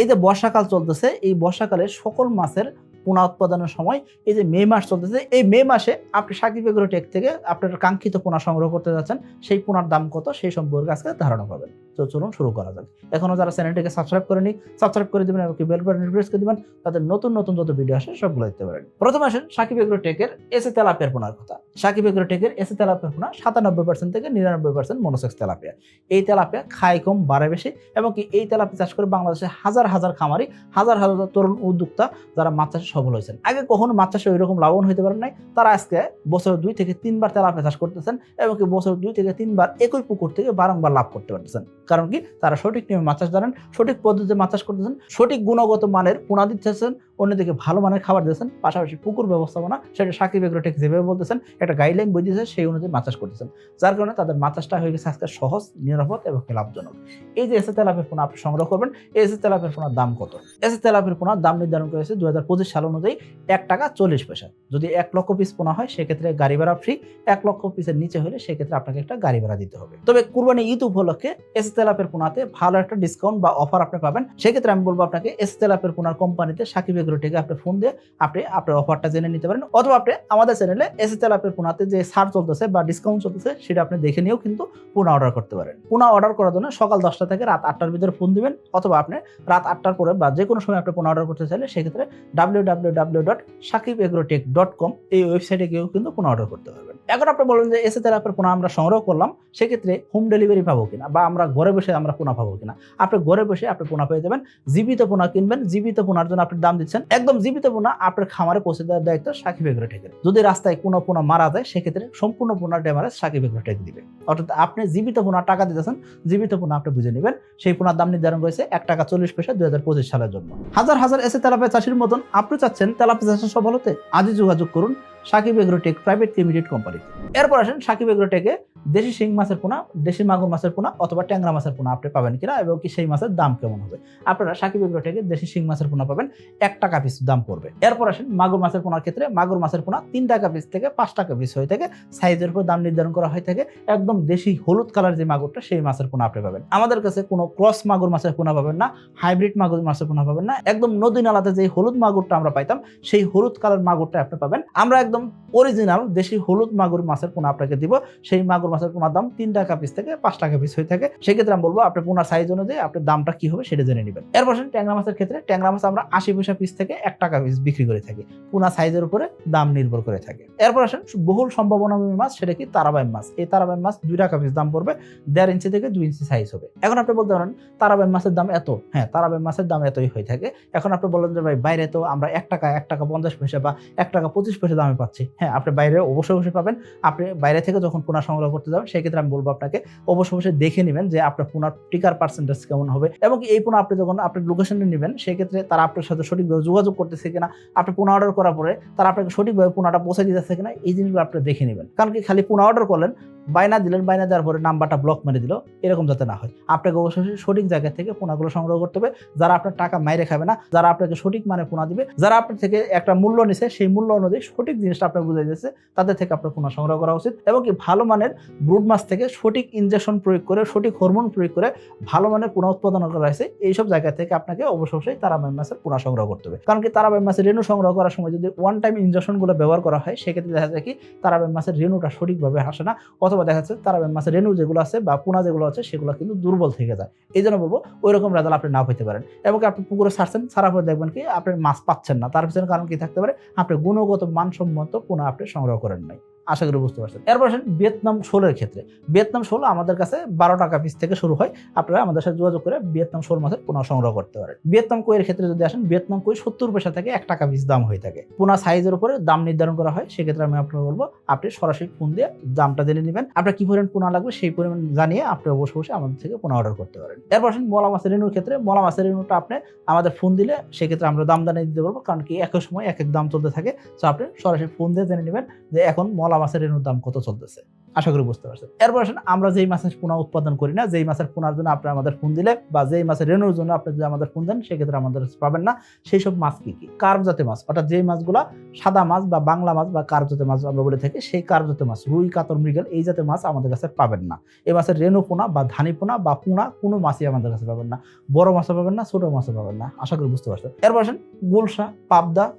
এই যে বর্ষাকাল চলতেছে, এই বর্ষাকালে সকল মাছের পোনা উৎপাদনের সময় এই যে মে মাস চলতেছে, এই মে মাসে আপনি সাকিব এগ্রোটেক থেকে আপনার কাঙ্ক্ষিত পোনা সংগ্রহ করতে যাচ্ছেন, সেই পোনার দাম কত? সেই সম্পর্কে আজকে ধারণা পাবেন। তো চলুন শুরু করা যাক। এখনও যারা চ্যানেলটিকে সাবস্ক্রাইব করেনি সাবস্ক্রাইব করে দেবেন এবং বেল বাটন প্রেস করে দেবেন, তাদের নতুন নতুন যত ভিডিও আসে সবগুলো দেখতে পারেন। প্রথমে আসেন সাকিব এগ্রোটেকের এসে তেলাপিয়ার পোনার কথা। সাকিব এগ্রোটেকের এসে তেলাপিয়ার পোনা সাতানব্বই পার্সেন্ট থেকে নিরানব্বই পার্সেন্ট মনোসেক্স তেলাপিয়া। এই তেলাপিয়া খায় কম, বাড়ে বেশি, এবং কি এই তেলাপিয়া চাষ করে বাংলাদেশে হাজার হাজার খামারি, হাজার হাজার তরুণ উদ্যোক্তা যারা মাছ চাষে সফল হয়েছেন। আগে কখনো মাছ চাষে ওইরকম লাভবান হতে পারেন নাই। তারা আজকে বছরে দুই থেকে তিনবার তেলাপিয়া চাষ করতেছেন, এবং কি বছরে দুই থেকে তিনবার একই পুকুর থেকে বারংবার লাভ করতে পারতেছেন। কারণ কি? তারা সঠিক নিয়মে চাষ জানেন সঠিক পদ্ধতিতে মাছ চাষ করতেছেন, সঠিক গুণগত মানের পোনা দিচ্ছেন অন্যদিকে ভালো মানের খাবার দিয়েছেন, পাশাপাশি পুকুর ব্যবস্থাপনা, সেটা সাকিব এগ্রোটেক যেভাবে বলতেছেন, একটা গাইডলাইন বই দিয়েছে, সেই অনুযায়ী মাছ চাষ করতেছেন। যার কারণে তাদের মাছ চাষটা হয়ে গেছে আজকে সহজ, নিরাপদ এবং লাভজনক। এই যে এসে তেলাপের পোনা আপনি সংগ্রহ করবেন, এই এসে তেলাপের পোনার দাম কত? এসে তেলাপের পোনার দাম নির্ধারণ করেছে দু হাজার পঁচিশ সাল অনুযায়ী এক টাকা চল্লিশ পয়সা। যদি এক লক্ষ পিস পোনা হয়, সেক্ষেত্রে গাড়ি ভাড়া ফ্রি এক লক্ষ পিসের নিচে হলে সেক্ষেত্রে আপনাকে একটা গাড়ি ভাড়া দিতে হবে। তবে কুরবানি ঈদ উপলক্ষে এস তেলাপের পোনাতে ভালো একটা ডিসকাউন্ট বা অফার আপনি পাবেন। সেক্ষেত্রে আমি বলব আপনাকে এস তেলাপের পোনার কোম্পানিতে সাকিব এগ্রোটেকে আপনি ফোন দিয়ে আপনি আপনার অফারটা জেনে নিতে পারেন। অথবা আপনি আমাদের চ্যানেলে এস তেলাপের পোনাতে যে সার চলতেছে বা ডিসকাউন্ট চলতেছে, সেটা আপনি দেখে নিয়েও কিন্তু পোনা অর্ডার করতে পারেন। পোনা অর্ডার করার জন্য সকাল দশটা থেকে রাত আটটার ভিতরে ফোন দিবেন, অথবা আপনি রাত আটটার পরে বা যে কোনো সময় আপনি পোনা অর্ডার করতে চাইলে সেক্ষেত্রে W W W dot Sakib agrotech dot com এই ওয়েবসাইটে গিয়েও কিন্তু পোনা অর্ডার করতে পারবেন। এখন আপনি বলেন যে এসে তেলাপের পোনা আমরা সংগ্রহ করলাম, সেক্ষেত্রে হোম ডেলিভারি পাবো কিনা বা আমরা ঘরে বসে আমরা পোনা পাবো কিনা? আপনি ঘরে বসে আপনি পোনা পেয়ে যাবেন, জীবিত পোনা কিনবেন, জীবিত পোনার জন্য আপনি দাম দিচ্ছেন। একদম জীবিত পোনা আপনার খামারে পৌঁছে দেওয়ার দায়িত্ব সাকিব এগ্রোটেকের যদি রাস্তায় কোনো পোনা মারা যায়, সেক্ষেত্রে সম্পূর্ণ পোনার ড্যামারেজ সাকিব এগ্রোটেক দিবে। অর্থাৎ আপনি জীবিত পোনা টাকা দিতেছেন, জীবিত পোনা আপনি বুঝে নেবেন। সেই পোনার দাম নির্ধারণ রয়েছে এক টাকা চল্লিশ পয়সা দুই হাজার পঁচিশ সালের জন্য। হাজার হাজার এসে তেলাপিয়া চাষির মতন আপনি চাচ্ছেন তেলাপিয়া চাষের সফল হতে আজই যোগাযোগ করুন সাকিব এগ্রোটেক প্রাইভেট লিমিটেড কোম্পানিতে। এরপর আসেন সাকিব এগ্রোটেকে দেশি শিং মাছের পোনা, দেশি মাগুর মাছের পোনা অথবা ট্যাংরা মাছের পোনা আপনি পাবেন কিনা এবং কি সেই মাছের দাম কেমন হবে? আপনারা সাকিব এগ্রোটেকে দেশি শিং মাছের পোনা পাবেন, এক টাকা পিস দাম পড়বে। এরপর আসেন মাগুর মাছের পোনার ক্ষেত্রে মাগুর মাছের পোনা তিন টাকা পিস থেকে পাঁচ টাকা পিস হয়ে থাকে সাইজের উপর দাম নির্ধারণ করা হয়ে থাকে, একদম দেশি হলুদ কালার যে মাগুরটা সেই মাছের পোনা আপনি পাবেন। আমাদের কাছে কোনো ক্রস মাগুর মাছের পোনা পাবেন না হাইব্রিড মাগুর মাছের পোনা পাবেন না, একদম নদী নালাতে যে হলুদ মাগুরটা আমরা পাইতাম, সেই হলুদ কালার মাগুরটা আপনি পাবেন। আমরা একদম অরিজিনাল দেশি হলুদ মাগুর মাছের পোনা আপনাকে দিব। সেই মাগুর মাছের পোনার দাম তিন টাকা পিস থেকে পাঁচ টাকা পিস হয়ে থাকে। সেক্ষেত্রে আমি বলব, আপনার পোনার সাইজ অনুযায়ী আপনার দামটা কি হবে সেটা জেনে নেবেন। এরপর ট্যাংরা মাছের ক্ষেত্রে। ট্যাংরা মাছ আমরা আশি পয়সা পিস থেকে এক টাকা পিস বিক্রি করে থাকি। পোনা সাইজের উপরে দাম নির্ভর করে থাকে। এরপর আসেন বহুল সম্ভাবনাময় মাছ, সেটা কি? তারাবাইন মাছ। এই তারাবাইন মাছ দুই টাকা পিস দাম পড়বে, দেড় ইঞ্চি থেকে দুই ইঞ্চি সাইজ হবে। এখন আপনি বলতে পারেন, তারাবাইন মাছের দাম এত? হ্যাঁ তারাবাইন মাছের দাম এতই হয়ে থাকে। এখন আপনি বললেন যে, ভাই, বাইরে তো আমরা এক টাকা এক টাকা পঞ্চাশ পয়সা বা এক টাকা পঁচিশ পয়সা দামে পাচ্ছি। হ্যাঁ আপনি বাইরে অবশ্যই অবশ্যই পাবেন। আপনি বাইরে থেকে যখন পোনা সংগ্রহ করতে যাবেন, সেক্ষেত্রে আমি বলব আপনাকে, অবশ্যই অবশ্যই দেখে নেবেন যে আপনার পোনার টিকার পার্সেন্টেজ কেমন হবে এবং এই পোনা আপনি যখন আপনার লোকেশনে নেবেন, সেক্ষেত্রে তারা আপনার সাথে সঠিকভাবে যোগাযোগ করতেছে কিনা, আপনি পোনা অর্ডার করার পরে তারা আপনাকে সঠিকভাবে পোনাটা পৌঁছে দিতেছে কিনা, এই জিনিসগুলো আপনি দেখে নেবেন। কারণ কি খালি পোনা অর্ডার করলেন বাইনা দিলেন বাইনা দেওয়ার পরে নাম্বারটা ব্লক মেরে দিল। এরকম যাতে না হয়। আপনাকে অবশ্যই সঠিক জায়গা থেকে পোনাগুলো সংগ্রহ করতে হবে। যারা আপনার টাকা মাইরে খাবে না, যারা আপনাকে সঠিক মানে পোনা দিবে, যারা আপনার থেকে একটা মূল্য নিছে, সেই মূল্য অনুযায়ী সঠিক জিনিসটা আপনার বুঝে দিচ্ছে তাদের থেকে আপনার পোনা সংগ্রহ করা উচিত। এবং কি ভালো মানের ব্রুড মাছ থেকে সঠিক ইনজেকশন প্রয়োগ করে, সঠিক হরমোন প্রয়োগ করে ভালো মানের পোনা উৎপাদন করা হয়েছে, এইসব জায়গা থেকে আপনাকে অবশ্যই অবশ্যই তারাবাই মাছের পোনা সংগ্রহ করতে হবে। কারণ কি তারাবাই মাছের রেণু সংগ্রহ করার সময় যদি ওয়ান টাইম ইনজেকশনগুলো ব্যবহার করা হয়, সেক্ষেত্রে দেখা যায় কি তারাবাই মাছের রেণুটা সঠিকভাবে আসে না, অথবা দেখা যাচ্ছে তারা মাছের রেণু যেগুলো আছে বা পোনা যেগুলো আছে, সেগুলো কিন্তু দুর্বল থেকে যায়। এই জন্য বলব ওই রকম রেজাল্ট আপনি না পেতে পারেন। এবং আপনি পুকুরে ছাড়ছেন সারা পরে দেখবেন কি, আপনি মাছ পাচ্ছেন না। তার পিছনে কারণ কি থাকতে পারে? আপনি গুণগত মানসম্মত পোনা আপনি সংগ্রহ করেন নাই। আশা করি বুঝতে পারছেন। এরপর আসেন ভিয়েতনাম শোলের ক্ষেত্রে। ভিয়েতনাম শোল আমাদের কাছে বারো টাকা পিস থেকে শুরু হয়। আপনারা আমাদের সাথে যোগাযোগ করে ভিয়েতনাম শোল মাছের পোনা সংগ্রহ করতে পারেন। ভিয়েতনাম কইয়ের ক্ষেত্রে যদি আসেন, ভিয়েতনাম কই সত্তর পয়সা থেকে এক টাকা পিস দাম হয়ে থাকে। পোনা সাইজের উপরে দাম নির্ধারণ করা হয়। সেক্ষেত্রে আমি আপনাকে বলব, আপনি সরাসরি ফোন দিয়ে দামটা জেনে নেবেন। আপনার কি পরিমাণ পোনা লাগবে সেই পরিমাণ জানিয়ে আপনি অবশ্যই বসে আমাদের থেকে পোনা অর্ডার করতে পারেন। এরপর আসেন মলা মাছের রেণুর ক্ষেত্রে। মলা মাছের রেণুটা আপনি আমাদের ফোন দিলে সেক্ষেত্রে আমরা দাম জানিয়ে দিতে পারব। কারণ কি একই সময় এক এক দাম চলতে থাকে। তো আপনি সরাসরি ফোন দিয়ে জেনে নেবেন যে এখন মলা রেণুর দাম কত চলতেছে? আশা করি বুঝতে পারছেন। এরপর আসেন, আমরা যেই মাছের পোনা উৎপাদন করি না, যেই মাছের পোনার জন্য আপনি আমাদের ফোন দিলে বা যেই মাছের রেনুর জন্য আপনি যদি আমাদের ফোন দেন, সেক্ষেত্রে আমাদের পাবেন না। সেই সব মাছ কি কি? কার্ভ জাতীয় মাছ। অর্থাৎ যেই মাছগুলা সাদা মাছ বা বাংলা মাছ বা কার্ভ জাতীয় মাছ আমরা বলে থাকি, সেই কার্ভ জাতীয় মাছ, রুই কাতর মৃগেল, এই জাতীয় মাছ আমাদের কাছে পাবেন না। এই মাছের রেনু পোনা বা ধানি পোনা বা পোনা কোনো মাছই আমাদের কাছে পাবেন না। বড় মাছও পাবেন না, ছোট মাছও পাবেন না। আশা করি বুঝতে পারছেন। এরপর আসেন, গোলসা, পাবদা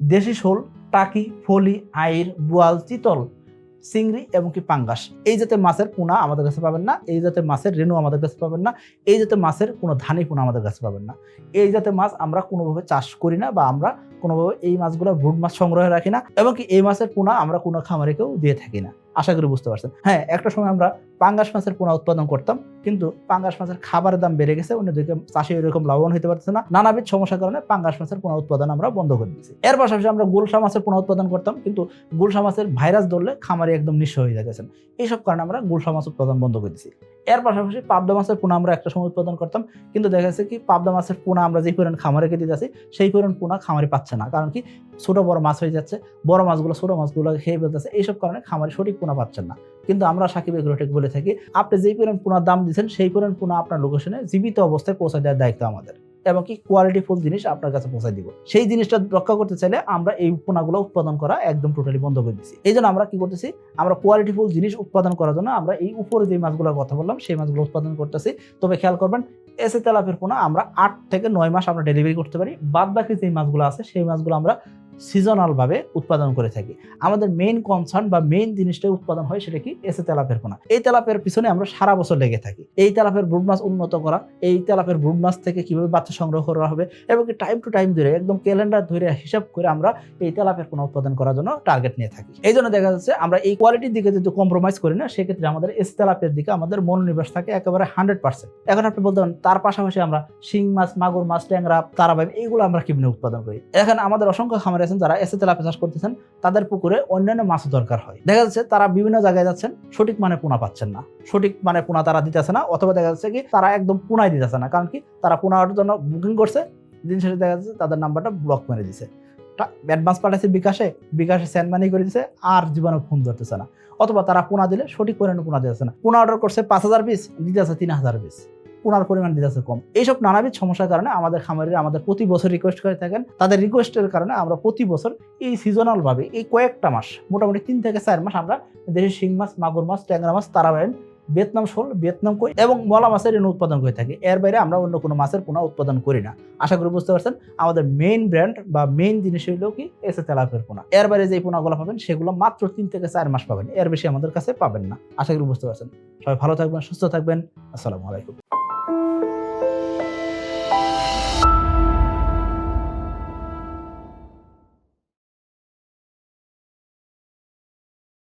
দেশি শোল, টাকি, ফলি আইর বোয়াল, চিতল, চিংড়ি এবং কি পাঙ্গাস। এই জাতের মাছের পোনা আমাদের কাছে পাবেন না, এই জাতের মাছের রেণু আমাদের কাছে পাবেন না, এই জাতের মাছের কোনো ধানি পোনা আমাদের কাছে পাবেন না। এই জাতের মাছ আমরা কোনোভাবে চাষ করি না বা আমরা কোনোভাবে এই মাছগুলো ব্রুড মাছ সংগ্রহে রাখি না এবং কি এই মাছের পোনা আমরা কোনো খামারে কেউ দিয়ে থাকি না। আশা করি বুঝতে পারছেন। হ্যাঁ একটা সময় আমরা পাঙ্গাস মাছের পোনা উৎপাদন করতাম, কিন্তু পাঙ্গাস মাছের খাবারের দাম বেড়ে গেছে, অন্যদিকে চাষি এরকম লাভবান হতে পারছে না। নানাবিধ সমস্যার কারণে পাঙ্গাস মাছের পোনা উৎপাদন আমরা বন্ধ করে দিয়েছি। এর পাশাপাশি আমরা গুলশা মাছের পোনা উৎপাদন করতাম, কিন্তু গুলশা মাছের ভাইরাস ধরলে খামারে একদম নিঃস্ব হয়ে যাচ্ছেন এইসব কারণে আমরা গুলশা মাছ উৎপাদন বন্ধ করে দিয়েছি। এর পাশাপাশি পাবদা মাছের পোনা আমরা একটা সময় উৎপাদন করতাম, কিন্তু দেখা যাচ্ছে কি, পাবদা মাছের পোনা আমরা যে পরিমাণ খামারে দিতে যাচ্ছি, সেই পরিমাণ পোনা খামারে পাচ্ছে না। কারণ কি, ছোট বড় মাছ হয়ে যাচ্ছে, বড় মাছগুলো, ছোট মাছগুলো খেয়ে ফেলতেছে। এইসব কারণে খামারে সঠিক পোনা পাচ্ছেন না। কিন্তু আমরা সাকিব এগ্রোটেক বলে থাকি, আপনি যেই পরিমাণ পোনার দাম দিচ্ছেন, সেই পরিমাণ পোনা আপনার লোকেশনে জীবিত অবস্থায় পৌঁছে দেওয়ার দায়িত্ব আমাদের। এবং কি কোয়ালিটি ফুল জিনিস আপনার কাছে পৌঁছে দিব। সেই জিনিসটা রক্ষা করতে চাইলে আমরা এই পোনাগুলো উৎপাদন করা একদম টোটালি বন্ধ করে দিচ্ছি এই জন্য আমরা কি করতেছি, আমরা কোয়ালিটি ফুল জিনিস উৎপাদন করার জন্য আমরা এই উপরে যে মাছগুলোর কথা বললাম, সেই মাছগুলো উৎপাদন করতেছি। তবে খেয়াল করবেন এসে তেলাপের পোনা আমরা আট থেকে নয় মাস আমরা ডেলিভারি করতে পারি। বাদ বাকি যে মাছগুলো আছে, সেই মাছগুলো আমরা সিজনাল ভাবে উৎপাদন করে থাকি। আমাদের মেইন কনসার্ন বা মেইন জিনিসটা উৎপাদন হয় সেটা কি? এসে তেলাপের পোনা। এই তেলাপের পিছনে আমরা সারা বছর লেগে থাকি। এই তেলাপের ব্রুড মাছ উন্নত করা, এই তেলাপের ব্রুড মাছ থেকে কীভাবে বাচ্চা সংগ্রহ করা হবে এবং টাইম টু টাইম ধরে, একদম ক্যালেন্ডার ধরে হিসাব করে আমরা এই তেলাপের পোনা উৎপাদন করার জন্য টার্গেট নিয়ে থাকি। এই জন্য দেখা যাচ্ছে আমরা এই কোয়ালিটির দিকে যদি কম্প্রোমাইজ করি না, সেক্ষেত্রে আমাদের এস তেলাপের দিকে আমাদের মনোনিবেশ থাকে একেবারে হান্ড্রেড পার্সেন্ট এখন আপনি বলতে পারেন, তার পাশাপাশি আমরা শিং মাছ, মাগুর মাছ, ট্যাংরা তারাবাইব এইগুলো আমরা কীভাবে উৎপাদন করি? এখন আমাদের অসংখ্য খামার আছেন যারা এসে তেলাপে চাষ করতেছেন, তাদের পুকুরে অন্যান্য মাছ দরকার হয়। দেখা যাচ্ছে তারা বিভিন্ন জায়গায় যাচ্ছেন, সঠিক মানে পোনা পাচ্ছেন না। সঠিক মানে পোনা তারা দিতেছে না, অথবা দেখা যাচ্ছে কি তারা একদম পোনাই দিতেছে না, কারণ কি তারা পোনার জন্য বুকিং করছে, দিন শেষে দেখা যাচ্ছে তাদের নাম্বারটা ব্লক মেরে দিছে। অ্যাডভান্স পাঠাইছে বিকাশে বিকাশে সেন্ড মানি করে দিছে, আর জীবনে ফোন ধরতেছে না। অথবা তারা পোনা দিলে সঠিক পরিমাণে পোনা দিতেছে না। পোনা অর্ডার করছে পাঁচ হাজার পিস দিতেছে তিন হাজার পিস পোনার পরিমাণ দিতেছে কম। এইসব নানাবিধ সমস্যার কারণে আমাদের খামারিরা আমাদের প্রতি বছর রিকোয়েস্ট করে থাকেন। তাদের রিকোয়েস্টের কারণে আমরা প্রতি বছর এই সিজনাল ভাবে এই কয়েকটা মাস, মোটামুটি তিন থেকে চার মাস আমরা দেশের শিং মাছ, মাগুর মাছ, ট্যাংরা মাছ, তারাবাইন, ভিয়েতনাম শোল, ভিয়েতনাম কই এবং মলা মাছের ঋণ উৎপাদন করে থাকি। এর বাইরে আমরা অন্য কোনো মাছের পোনা উৎপাদন করি না। আশা করি বুঝতে পারছেন, আমাদের মেইন ব্র্যান্ড বা মেইন জিনিস হইল কি এসে তেলাপের পোনা। এর বাইরে যে পোনাগুলো পাবেন, সেগুলো মাত্র তিন থেকে চার মাস পাবেন। এর বেশি আমাদের কাছে পাবেন না। আশা করি বুঝতে পারছেন। সবাই ভালো থাকবেন, সুস্থ থাকবেন। আসসালামু আলাইকুম।